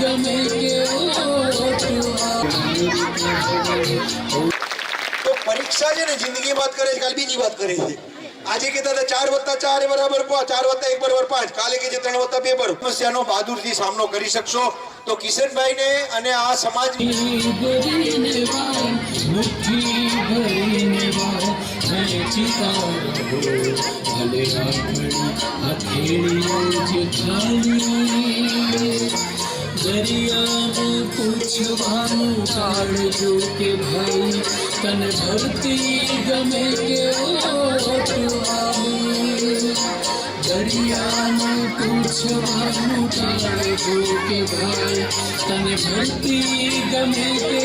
તો પરીક્ષા છે ને, જિંદગી વાત કરે છે, કાલ બીજી વાત કરે છે. આજે કહેતા હતા, ચાર વત્તા ચાર બરાબર ચાર વત્તા એક બરાબર પાંચ. કાલે કે છે ત્રણ વત્તા બે બરાબર. સમસ્યાનો બહાદુરથી સામનો કરી શકશો. તો કિશનભાઈને અને આ સમાજ આખડી હથેળીઓ જે ખાલી દરિયામાં પૂછવાનું કાઢજો કે ભાઈ તને ભરતી ગમે કે ઓટવાલી દરિયામાં પૂછવાનું કાઢજો કે ભાઈ તને ભરતી ગમે કે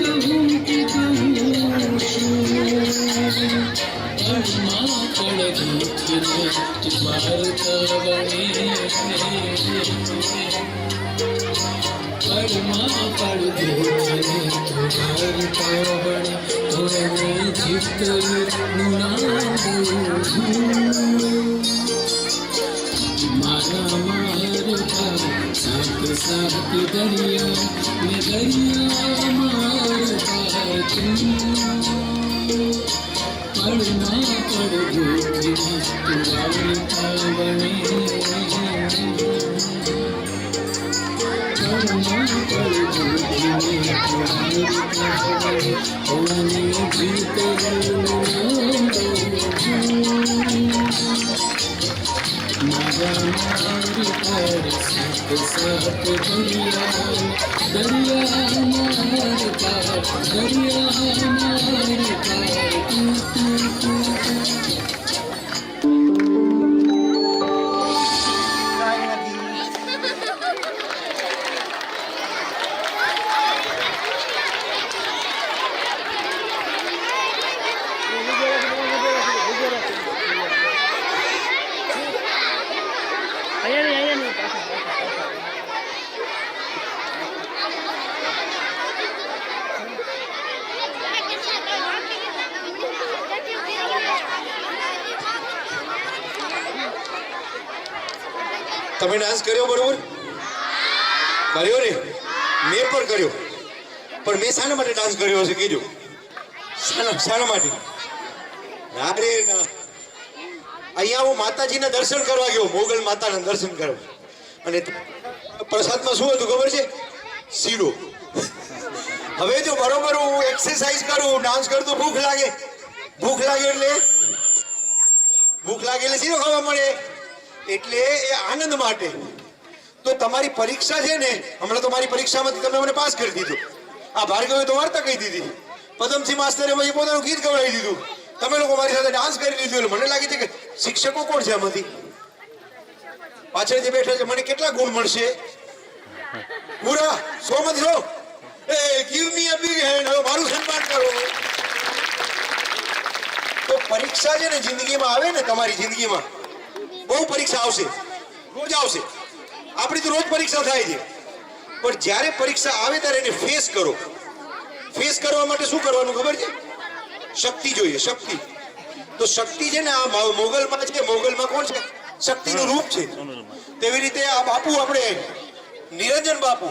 જીતનું મારા મારતા સાત સાત દરિયા ને દરિયા મારતા તું પળમાં પડ ગોઠને તું બાર કરવણી દરિયા તમે ડાન્સ કર્યો બરોબર? કર્યો ને? મેં પણ કર્યો. પણ મેં શાના માટે ડાન્સ કર્યો હશે, કીધું. શાના શાના માટે. ના રે અહીંયા હું માતાજીના દર્શન કરવા ગયો, મોગલ માતાના દર્શન કરવા. અને પ્રસાદમાં શું હતું ખબર છે? શીરો. હવે જો બરોબર હું એક્સરસાઇઝ કરું, ડાન્સ કરું તો ભૂખ લાગે. ભૂખ લાગે એટલે? ભૂખ લાગે એટલે શીરો ખાવા મળે. એટલે એ આનંદ માટે. તો તમારી પરીક્ષા છે ને, હમણાં તો મારી પરીક્ષામાંથી તમે મને પાસ કરી દીધું. આ ભાર્ગવે તો વાર્તા કહી દીધી. પદમસિંહ માસ્તરે પછી પોતાનું ગીત ગવડાવી દીધું. તમે લોકો મારી સાથે ડાન્સ કરી લીધું એટલે મને લાગે છે કે શિક્ષકો કોણ છે આમાંથી? પાછળ જે બેઠા છે, મને કેટલા ગુણ મળશે? પૂરા? સો માંથી સો એ give me a big hand હવે મારું સન્માન કરો. તો પરીક્ષા છે ને જિંદગીમાં આવે ને તમારી જિંદગીમાં બહુ પરીક્ષા આવશે. રોજ આવશે. આપણી તો રોજ પરીક્ષા થાય છે. પણ જ્યારે પરીક્ષા આવે ત્યારે એને ફેસ કરો. ફેસ કરવા માટે શું કરવાનું ખબર છે? શક્તિ જોઈએ, શક્તિ. તો શક્તિ છે ને આ મોગલમાં છે, મોગલમાં કોણ છે? શક્તિનું રૂપ છે. તેવી રીતે આ બાપુ આપણે, નિરંજન બાપુ,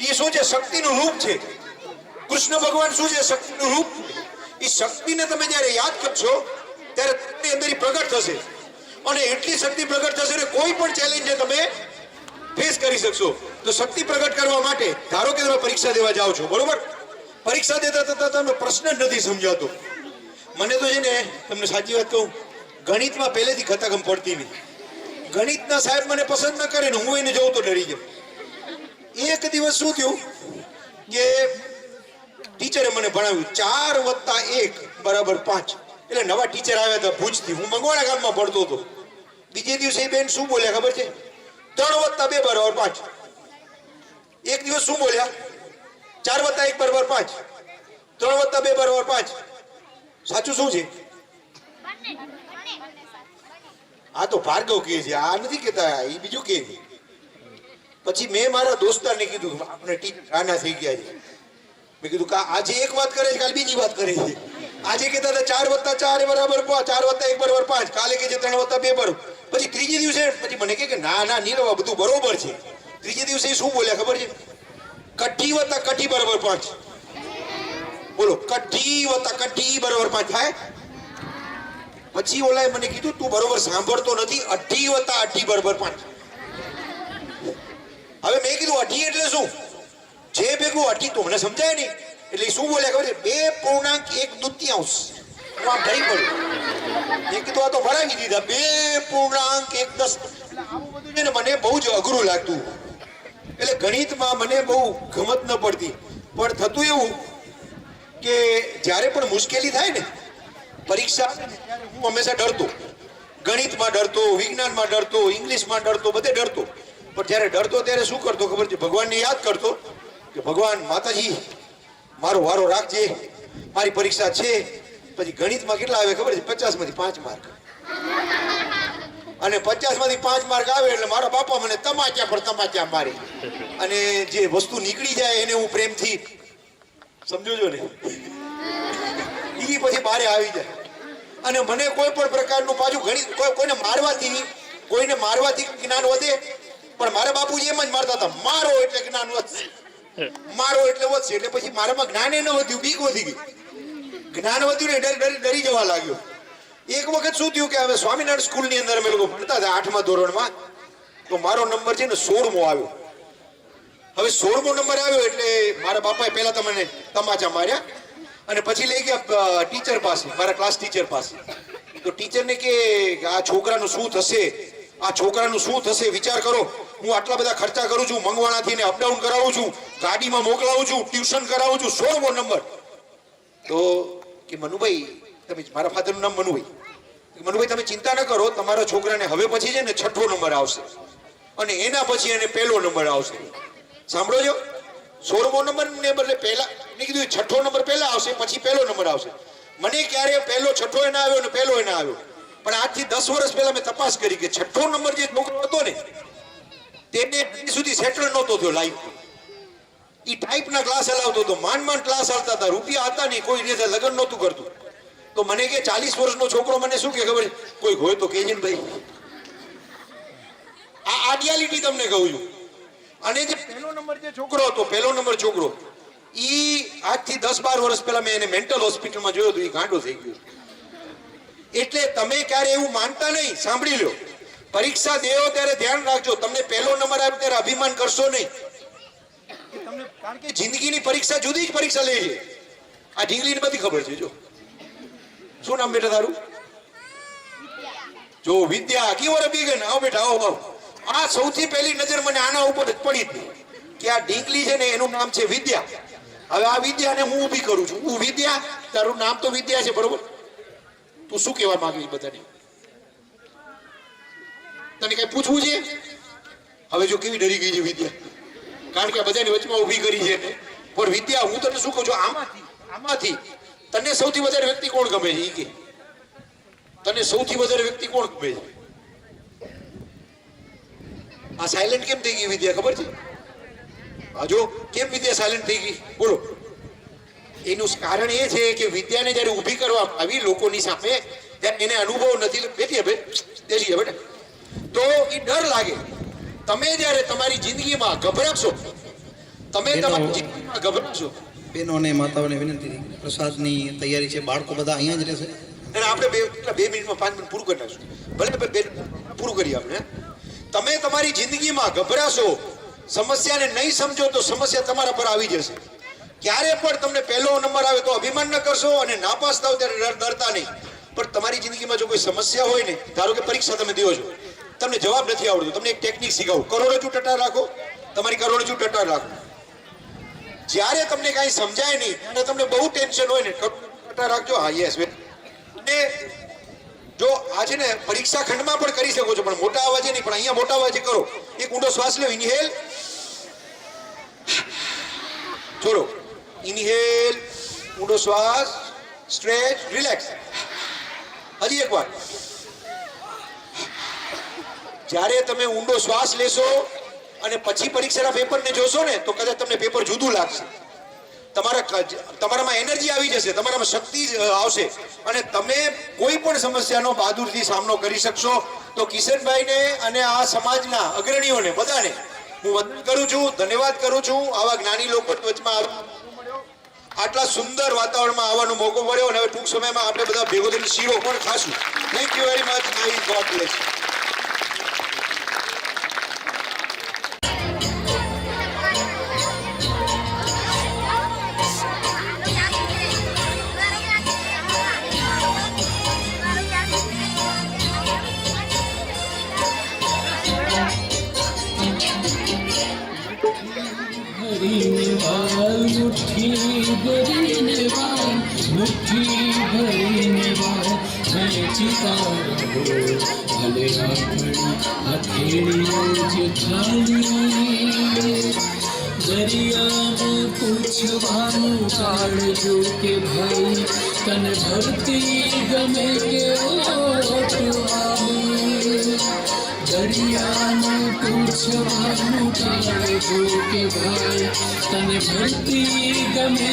એ શું છે? શક્તિનું રૂપ છે. કૃષ્ણ ભગવાન શું છે? શક્તિનું રૂપ એ શક્તિને તમે જ્યારે યાદ કરશો, ત્યારે તે અંદર પ્રગટ થશે. અને એટલી શક્તિ પ્રગટ થશે ને કોઈ પણ ચેલેન્જ તમે ફેસ કરી શકશો. તો શક્તિ પ્રગટ કરવા માટે ધારો કે તમે પરીક્ષા દેવા જાઓ છો, બરોબર? પરીક્ષા દેતા થતા તમને પ્રશ્ન જ નથી સમજાતો. મને તો છે ને, તમને સાચી વાત કહું, ગણિતમાં પહેલેથી ખતાખમ પડતી નહીં. ગણિતના સાહેબ મને પસંદ ન કરે ને હું એને જોઉં તો ડરી જાઉં એક દિવસ શું થયું કે ટીચરે મને ભણાવ્યું, ચાર વત્તા એક બરાબર પાંચ. એટલે નવા ટીચર આવ્યા હતા ભુજથી. હું મંગવાડા ગામમાં ભણતો હતો. બીજે દિવસે બેન શું બોલ્યા ખબર છે? ત્રણ વત્તા બે બરાબર પાંચ. એક દિવસ શું બોલ્યા? ચાર વત્તા એક બરાબર પાંચ. ત્રણ વત્તા બે બરાબર પાંચ. સાચું શું છે? આ તો ભાર્ગવ કહે છે. આ નથી કહેતા. એ બીજું કહે છે. પછી મેં મારા દોસ્તારને કીધું આપણે ટીચર આના થઈ ગયા છે. મેં કીધું કા આજે એક વાત કરે છે, કાલે બીજી વાત કરે છે. આજે કહેતા હતા ચાર વત્તા ચાર બરાબર પાંચ ચાર વત્તા એક બરાબર પાંચ. કાલે કે છે ત્રણ વત્તા બે બરાબર. પછી ત્રીજે દિવસે પછી મને કે ના ના નહીં આ બધું બરોબર છે. ત્રીજે દિવસે શું બોલ્યા ખબર છે? કઠી વત્તા કઠી બરાબર પાંચ. બોલો કઠી વત્તા કઠી બરાબર પાંચ. થાય? પછી ઓલાએ મને કીધું, તું બરોબર સાંભળતો નથી અઢી વત્તા અઢી બરાબર પાંચ. હવે મેં કીધું અઢી એટલે શું? જે ભેગું અઢી તો મને સમજાય નહીં. એટલે શું બોલ્યા ખબર બે પૂર્ણાંક, એક દુત્યાંશ. હું આમ ડરી પડ્યો મેં કીધું આ તો ભરાવી દીધા. બે પૂર્ણાંક, એક દસ. ને મને બહુ જ અઘરું લાગતું. એટલે ગણિતમાં મને બહુ ગમત ન પડતી. પણ થતું એવું કે જ્યારે પણ મુશ્કેલી થાય ને, પરીક્ષા હું હંમેશા ડરતો. ગણિતમાં ડરતો, વિજ્ઞાનમાં ડરતો, ઇંગ્લિશમાં ડરતો, બધે ડરતો. પણ જ્યારે ડરતો ત્યારે શું કરતો ખબર છે? ભગવાનને યાદ કરતો કે ભગવાન માતાજી મારો વારો રાખજે. મારી પરીક્ષા છે. પછી ગણિતમાં કેટલા આવે ખબર છે? પચાસમાંથી પાંચ માર્ક. અને પચાસમાંથી પાંચ માર્ક આવે એટલે મારા બાપા મને તમાચા પર તમાચા મારે. અને જે વસ્તુ નીકળી જાય એને હું પ્રેમથી સમજો છો ને? એ પછી બારે આવી જાય. અને મને કોઈ પણ પ્રકારનું પાછું ગણિત કોઈ કોઈને મારવાથી કોઈને મારવાથી જ્ઞાન વધે. પણ મારા બાપુજી એમ જ મારતા હતા. મારો એટલે જ્ઞાન વધશે. મારો એટલે વધશે એટલે પછી મારામાં જ્ઞાન ન વધ્યું, બીક વધી ગઈ. જ્ઞાન વધ્યું ને ડરી ડરી ડરી જવા લાગ્યો. એક વખત શું થયું કે હવે સ્વામિનારાયણ સ્કૂલની અંદર અમે લોકો ભણતા હતા આઠમા ધોરણમાં, તો મારો નંબર છે ને સોળમો આવ્યો. હવે સોળમો નંબર આવ્યો એટલે મારા બાપાએ પહેલા તમને તમાચા માર્યા અને પછી લઈ ગયા ટીચર પાસે, મારા ક્લાસ ટીચર પાસે. તો ટીચરને કે, આ છોકરાનું શું થશે? આ છોકરાનું શું થશે? વિચાર કરો. હું આટલા બધા ખર્ચા કરું છું, મંગવાણાથી ને અપડાઉન કરાવું છું. ગાડીમાં મોકલાવું છું, ટ્યુશન કરાવું છું, સોળમો નંબર. તો કે મનુભાઈ, તમે મારા ફાધરનું નામ મનુભાઈ. મનુભાઈ, તમે ચિંતા ન કરો, તમારા છોકરાને હવે પછી છે ને છઠ્ઠો નંબર આવશે. અને એના પછી એને પહેલો નંબર આવશે. સાંભળો છો? સોળમો નંબર ને બદલે પહેલા, મેં કીધું છઠ્ઠો નંબર પહેલા આવશે, પછી પહેલો નંબર આવશે. મને ક્યારે પહેલો છઠ્ઠો એના આવ્યો ને પહેલો એના આવ્યો? પણ આજથી દસ વર્ષ પહેલા મેં તપાસ કરી કે છઠ્ઠો નંબર જે મોકલો હતો ને, તેને સુધી સેટલ નહોતો થયો લાઈફ ઈ ટાઈપના ક્લાસ હલાવતો હતો. માંડ માંડ ક્લાસ હાલતા હતા. રૂપિયા હતા નહીં. કોઈ રીતે લગ્ન નહોતું કરતું. તો મને કે ચાલીસ વર્ષનો છોકરો મને શું કે ખબર? કોઈ હોય તો કેજે ભાઈ. આ આ તમને કહું છું. અને જે પહેલો નંબર જે છોકરો હતો, પહેલો નંબર છોકરો, ઈ આજથી દસ બાર વર્ષ પહેલા મેં એને મેન્ટલ હોસ્પિટલમાં જોયો હતો એ ગાંડો થઈ ગયો. એટલે તમે ક્યારે એવું માનતા નહીં. સાંભળી લો. પરીક્ષા દેવો ત્યારે ધ્યાન રાખજો. તમને પહેલો નંબર આવ્યો ત્યારે અભિમાન કરશો નહીં. કે જિંદગીની પરીક્ષા જુદી જ પરીક્ષા લે છે આ ઢીંગલીને બધી ખબર છે, જો. શું નામ બેટા તારું? જો, વિદ્યા. કેવો રે બીગન આવો બેટા, આવો આવો. આ સૌથી પહેલી નજર મને આના ઉપર જ પડી હતી કે આ ઢીંગલી છે ને, એનું નામ છે વિદ્યા. હવે આ વિદ્યાને હું ઊભી કરું છું. હું વિદ્યા? તારું નામ તો વિદ્યા છે, બરોબર? તું શું કહેવા માંગી બધાને? તને કઈ પૂછવું છે? હવે જો કેવી ડરી ગઈ છે વિદ્યા. કારણ કે બધાની વચમાં ઊભી કરી છે. પણ વિદ્યા, હું તને શું કહું છું? આમાંથી આમાંથી તને સૌથી વધારે વ્યક્તિ કોણ ગમે છે? કે. તને સૌથી વધારે વ્યક્તિ કોણ ગમે છે? આ સાયલેન્ટ કેમ થઈ ગઈ વિદ્યા? ખબર છે? હા જો, કેમ વિદ્યા સાયલેન્ટ થઈ ગઈ? બોલો. એનું કારણ એ છે કે વિદ્યાને જ્યારે ઊભી કરવામાં આવી લોકોની સામે, ત્યારે એને અનુભવ નથી. બેઠી હવે બેસી બેટા. તો એ ડર લાગે. તમે જ્યારે તમારી જિંદગીમાં ગભરાશો તમે તમારી જિંદગીમાં ગભરાશો. બહેનો અને માતાઓને વિનંતી પ્રસાદની તૈયારી છે બાળકો બધા અહીંયા જ રહેશે. અને આપણે બે બે મિનિટમાં પાંચ મિનિટ પૂરું કરી નાખશું. ભલે બે- પૂરું કરીએ આપણે. તમે તમારી જિંદગીમાં ગભરાશો સમસ્યાને નહીં સમજો તો સમસ્યા તમારા પર આવી જશે. ક્યારે પણ તમને પહેલો નંબર આવે તો અભિમાન ન કરશો અને નાપાસ થાવ ત્યારે ડર- ડરતા નહીં. પણ તમારી જિંદગીમાં જો કોઈ સમસ્યા હોય ને ધારો કે પરીક્ષા તમે દો છો તમને જવાબ નથી આવડતો. તમને એક ટેકનિક શીખવું કરોડરજ્જુ ટટાર રાખો, તમારી કરોડરજ્જુ ટટાર રાખો. જ્યારે તમને કાંઈ સમજાય નહીં અને તમને બહુ ટેન્શન હોય ને ટટા રાખજો. હા યસ અને જો આ છે ને, પરીક્ષા ખંડમાં પણ કરી શકો છો, પણ મોટા અવાજે નહીં, પણ અહીંયા મોટા અવાજે કરો. એક ઊંડો શ્વાસ લો ઇનહેલ છોડો. ઇનહેલ ઊંડો શ્વાસ સ્ટ્રેચ રિલેક્સ હજી એક વાર જ્યારે તમે ઊંડો શ્વાસ લેશો અને પછી પરીક્ષાના પેપરને જોશો ને, તો કદાચ તમને પેપર જુદું લાગશે. તમારા તમારામાં એનર્જી આવી જશે, તમારામાં શક્તિ આવશે. અને તમે કોઈ પણ સમસ્યાનો બહાદુરથી સામનો કરી શકશો. તો કિશનભાઈને અને આ સમાજના અગ્રણીઓને, બધાને હું વંદન કરું છું, ધન્યવાદ કરું છું. આવા જ્ઞાની લોકો વચમાં આટલા સુંદર વાતાવરણમાં આવવાનો મોકો મળ્યો અને હવે ટૂંક સમયમાં આપણે બધા ભેગો થઈને શીરો પણ ખાશું. થેન્ક યુ વેરી મચ નાઈ ગોડ બ્લેસ ભરીને રાખડી હથેળીઓ જ ખાલી દરિયામાં પૂછવાનું ટાળજો કે ભાઈ તને ભરતી ગમે કે ઓટ આવી દરિયામાં પૂછવાનું ટાળજો કે ભાઈ તને ભરતી ગમે